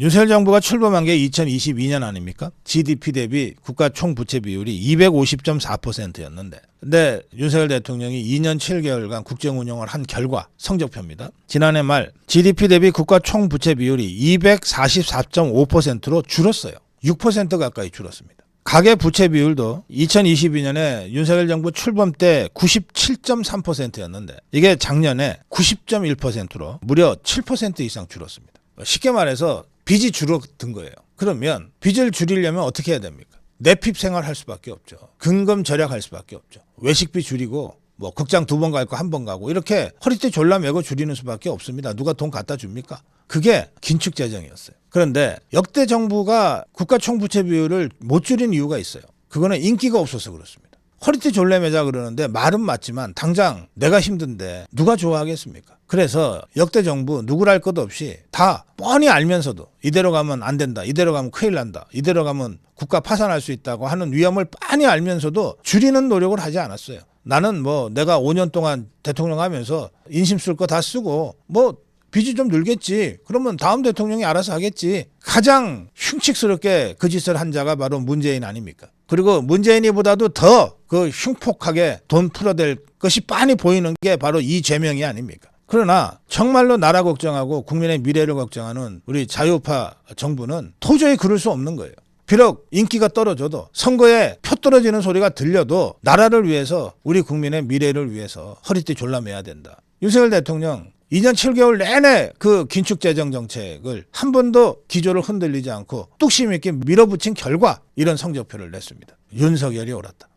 윤석열 정부가 출범한 게 2022년 아닙니까? GDP 대비 국가 총 부채 비율이 250.4%였는데. 근데 윤석열 대통령이 2년 7개월간 국정 운영을 한 결과 성적표입니다. 지난해 말 GDP 대비 국가 총 부채 비율이 244.5%로 줄었어요. 6% 가까이 줄었습니다. 가계 부채 비율도 2022년에 윤석열 정부 출범 때 97.3%였는데 이게 작년에 90.1%로 무려 7% 이상 줄었습니다. 쉽게 말해서 빚이 줄어든 거예요. 그러면 빚을 줄이려면 어떻게 해야 됩니까? 내핍 생활할 수밖에 없죠. 근금 절약할 수밖에 없죠. 외식비 줄이고 뭐 극장 두 번 갈 거 한 번 가고 이렇게 허리띠 졸라 매고 줄이는 수밖에 없습니다. 누가 돈 갖다 줍니까? 그게 긴축 재정이었어요. 그런데 역대 정부가 국가 총부채 비율을 못 줄인 이유가 있어요. 그거는 인기가 없어서 그렇습니다. 허리띠 졸라매자 그러는데 말은 맞지만 당장 내가 힘든데 누가 좋아하겠습니까? 그래서 역대 정부 누구랄 것 없이 다 뻔히 알면서도 이대로 가면 안 된다. 이대로 가면 큰일 난다. 이대로 가면 국가 파산할 수 있다고 하는 위험을 뻔히 알면서도 줄이는 노력을 하지 않았어요. 나는 뭐 내가 5년 동안 대통령 하면서 인심 쓸 거 다 쓰고 뭐 빚이 좀 늘겠지. 그러면 다음 대통령이 알아서 하겠지. 가장 흉측스럽게 그 짓을 한 자가 바로 문재인 아닙니까? 그리고 문재인이보다도 더 그 흉폭하게 돈 풀어댈 것이 빤히 보이는 게 바로 이재명이 아닙니까? 그러나 정말로 나라 걱정하고 국민의 미래를 걱정하는 우리 자유파 정부는 도저히 그럴 수 없는 거예요. 비록 인기가 떨어져도 선거에 표 떨어지는 소리가 들려도 나라를 위해서 우리 국민의 미래를 위해서 허리띠 졸라매야 된다. 윤석열 대통령 2년 7개월 내내 그 긴축 재정 정책을 한 번도 기조를 흔들리지 않고 뚝심 있게 밀어붙인 결과 이런 성적표를 냈습니다. 윤석열이 옳았다.